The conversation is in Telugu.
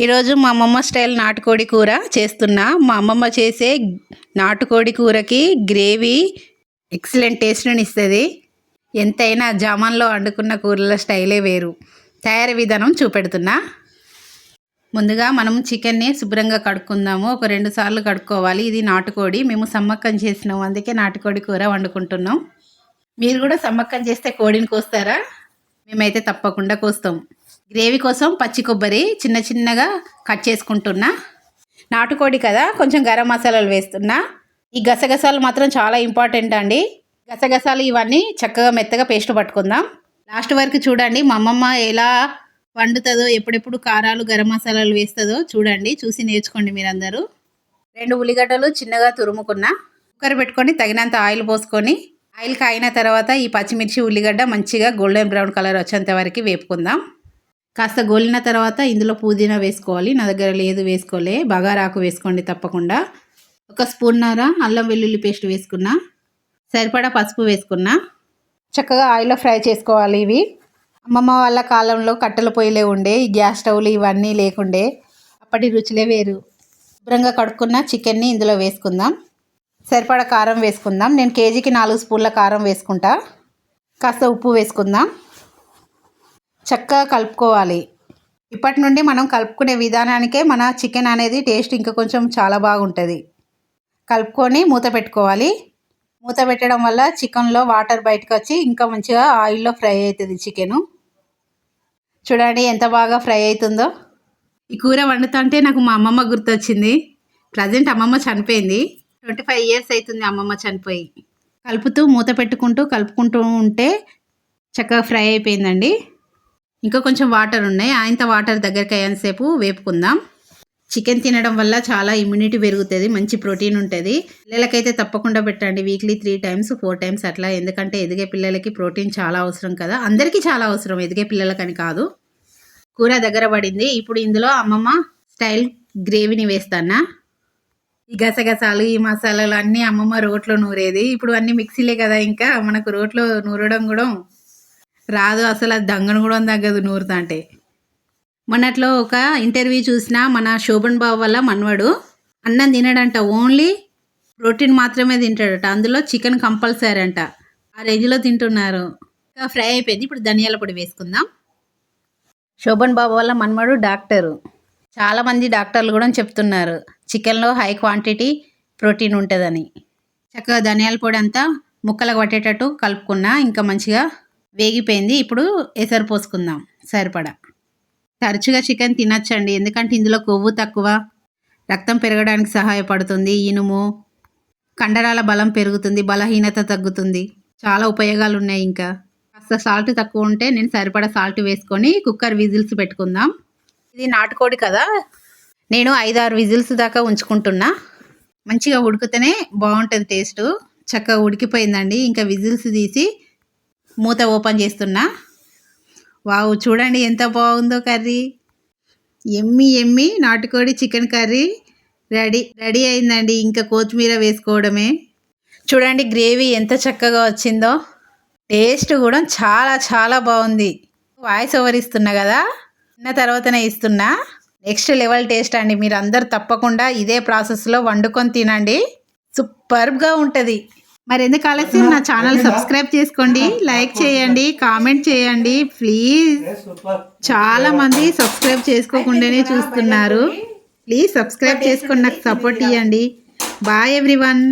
ఈరోజు మా అమ్మమ్మ స్టైల్ నాటుకోడి కూర చేస్తున్నా. మా అమ్మమ్మ చేసే నాటుకోడి కూరకి గ్రేవీ ఎక్సలెంట్ టేస్ట్ని ఇస్తుంది. ఎంతైనా జామాన్లో వండుకున్న కూరల స్టైలే వేరు. తయారీ విధానం చూపెడుతున్నా. ముందుగా మనం చికెన్ని శుభ్రంగా కడుక్కుందాము. ఒక రెండు సార్లు కడుక్కోవాలి. ఇది నాటుకోడి. మేము సమ్మక్కం చేసినాం. అందుకే నాటుకోడి కూర వండుకుంటున్నాం. మీరు కూడా సమ్మక్కం చేస్తే కోడిని కోస్తారా? మేమైతే తప్పకుండా కోస్తాం. గ్రేవీ కోసం పచ్చి కొబ్బరి చిన్న చిన్నగా కట్ చేసుకుంటున్నా. నాటుకోడి కదా కొంచెం గరం మసాలాలు వేస్తున్నా. ఈ గసగసాలు మాత్రం చాలా ఇంపార్టెంట్ అండి. గసగసాలు ఇవన్నీ చక్కగా మెత్తగా పేస్ట్ పట్టుకుందాం. లాస్ట్ వరకు చూడండి మా అమ్మమ్మ ఎలా వండుతుందో ఎప్పుడెప్పుడు కారాలు గరం మసాలాలు వేస్తుందో చూడండి చూసి నేర్చుకోండి మీరందరూ. రెండు ఉల్లిగడ్డలు చిన్నగా తురుముకున్నా. కుక్కర్ పెట్టుకొని తగినంత ఆయిల్ పోసుకొని ఆయిల్ కాయిన తర్వాత ఈ పచ్చిమిర్చి ఉల్లిగడ్డ మంచిగా గోల్డెన్ బ్రౌన్ కలర్ వచ్చేంత వరకు వేపుకుందాం. కాస్త గోలిన తర్వాత ఇందులో పుదీనా వేసుకోవాలి. నా దగ్గర లేదు వేసుకోలే. బగారాకు వేసుకోండి తప్పకుండా. ఒక స్పూన్నర అల్లం వెల్లుల్లి పేస్ట్ వేసుకున్నా. సరిపడా పసుపు వేసుకున్నా. చక్కగా ఆయిల్లో ఫ్రై చేసుకోవాలి ఇవి. అమ్మమ్మ వాళ్ళ కాలంలో కట్టెల పొయ్యిలే ఉండే ఈ గ్యాస్ స్టవ్లు ఇవన్నీ లేకుండే. అప్పటి రుచులే వేరు. శుభ్రంగా కడుక్కున్న చికెన్ని ఇందులో వేసుకుందాం. సరిపడా కారం వేసుకుందాం. నేను కేజీకి నాలుగు స్పూన్ల కారం వేసుకుంటా. కాస్త ఉప్పు వేసుకుందాం. చక్కగా కలుపుకోవాలి. ఇప్పటి నుండి మనం కలుపుకునే విధానానికే మన చికెన్ అనేది టేస్ట్ ఇంకా కొంచెం చాలా బాగుంటుంది. కలుపుకొని మూత పెట్టుకోవాలి. మూత పెట్టడం వల్ల చికెన్లో వాటర్ బయటకు వచ్చి ఇంకా మంచిగా ఆయిల్లో ఫ్రై అవుతుంది చికెను. చూడండి ఎంత బాగా ఫ్రై అవుతుందో. ఈ కూర వండుతుంటే నాకు మా అమ్మమ్మ గుర్తొచ్చింది. ప్రజెంట్ అమ్మమ్మ చనిపోయింది. ట్వంటీ ఫైవ్ ఇయర్స్ అవుతుంది అమ్మమ్మ చనిపోయి. కలుపుతూ మూత పెట్టుకుంటూ కలుపుకుంటూ ఉంటే చక్కగా ఫ్రై అయిపోయిందండి. ఇంకా కొంచెం వాటర్ ఉన్నాయి. ఆయంత వాటర్ దగ్గరికి అయ్యేంతసేపు వేపుకుందాం. చికెన్ తినడం వల్ల చాలా ఇమ్యూనిటీ పెరుగుతుంది మంచి ప్రోటీన్ ఉంటుంది. పిల్లలకైతే తప్పకుండా పెట్టండి. Weekly three times four times అట్లా. ఎందుకంటే ఎదిగే పిల్లలకి ప్రోటీన్ చాలా అవసరం కదా. అందరికీ చాలా అవసరం ఎదిగే పిల్లలకని కాదు. కూర దగ్గర పడింది. ఇప్పుడు ఇందులో అమ్మమ్మ స్టైల్ గ్రేవీని వేస్తానా? ఈ గసగసాలు ఈ మసాలాలు అన్నీ అమ్మమ్మ రోట్లో నూరేది. ఇప్పుడు అన్నీ మిక్సీలే కదా ఇంకా. మనకు రోట్లో నూరడం కూడా రాదు. అసలు అది దంగను కూడా తగ్గదు నూరుతా అంటే మొన్నట్లో ఒక ఇంటర్వ్యూ చూసిన మన శోభన్ బాబు వల్ల మనవడు అన్నం తినడంట. ఓన్లీ ప్రోటీన్ మాత్రమే తింటాడట. అందులో చికెన్ కంపల్సరీ అంట. ఆ రేంజ్లో తింటున్నారు. ఇంకా ఫ్రై అయిపోయింది. ఇప్పుడు ధనియాల పొడి వేసుకుందాం. శోభన్ బాబు వల్ల మనవడు డాక్టరు. చాలామంది డాక్టర్లు కూడా చెప్తున్నారు చికెన్లో హై క్వాంటిటీ ప్రోటీన్ ఉంటుందని. చక్కగా ధనియాల పొడి అంతా ముక్కలకు పట్టేటట్టు కలుపుకున్నా ఇంకా మంచిగా వేగిపోయింది. ఇప్పుడు ఎసరు పోసుకుందాం. సరిపడా. తరచుగా చికెన్ తినచ్చండి ఎందుకంటే ఇందులో కొవ్వు తక్కువ రక్తం పెరగడానికి సహాయపడుతుంది ఇనుము కండరాల బలం పెరుగుతుంది బలహీనత తగ్గుతుంది. చాలా ఉపయోగాలు ఉన్నాయి ఇంకా. కాస్త సాల్ట్ తక్కువ ఉంటే నేను సరిపడా సాల్ట్ వేసుకొని కుక్కర్ విజిల్స్ పెట్టుకుందాం. ఇది నాటుకోడి కదా? నేను ఐదు ఆరు విజిల్స్ దాకా ఉంచుకుంటున్నా. మంచిగా ఉడికితేనే బాగుంటుంది టేస్ట్. చక్కగా ఉడికిపోయిందండి. ఇంకా విజిల్స్ తీసి మూత ఓపెన్ చేస్తున్నా. వావ్ చూడండి ఎంత బాగుందో కర్రీ. ఎమ్మి ఎమ్మి నాటుకోడి చికెన్ కర్రీ రెడీ రెడీ అయిందండి. ఇంకా కొత్తిమీర వేసుకోవడమే. చూడండి గ్రేవీ ఎంత చక్కగా వచ్చిందో. టేస్ట్ కూడా చాలా చాలా బాగుంది. వాయిస్ ఓవర్ ఇస్తున్నా కదా? తిన్న తర్వాతనే ఇస్తున్నా. నెక్స్ట్ లెవెల్ టేస్ట్ అండి. మీరు అందరు తప్పకుండా ఇదే ప్రాసెస్లో వండుకొని తినండి. సూపర్గా ఉంటుంది. మరి ఎందుకు ఆలస్యం? నా ఛానల్ సబ్స్క్రైబ్ చేసుకోండి. లైక్ చేయండి. కామెంట్ చేయండి. ప్లీజ్ చాలా మంది సబ్స్క్రైబ్ చేసుకోకుండానే చూస్తున్నారు. ప్లీజ్ సబ్స్క్రైబ్ చేసుకొని నాకు సపోర్ట్ ఇవ్వండి బాయ్ ఎవ్రీవన్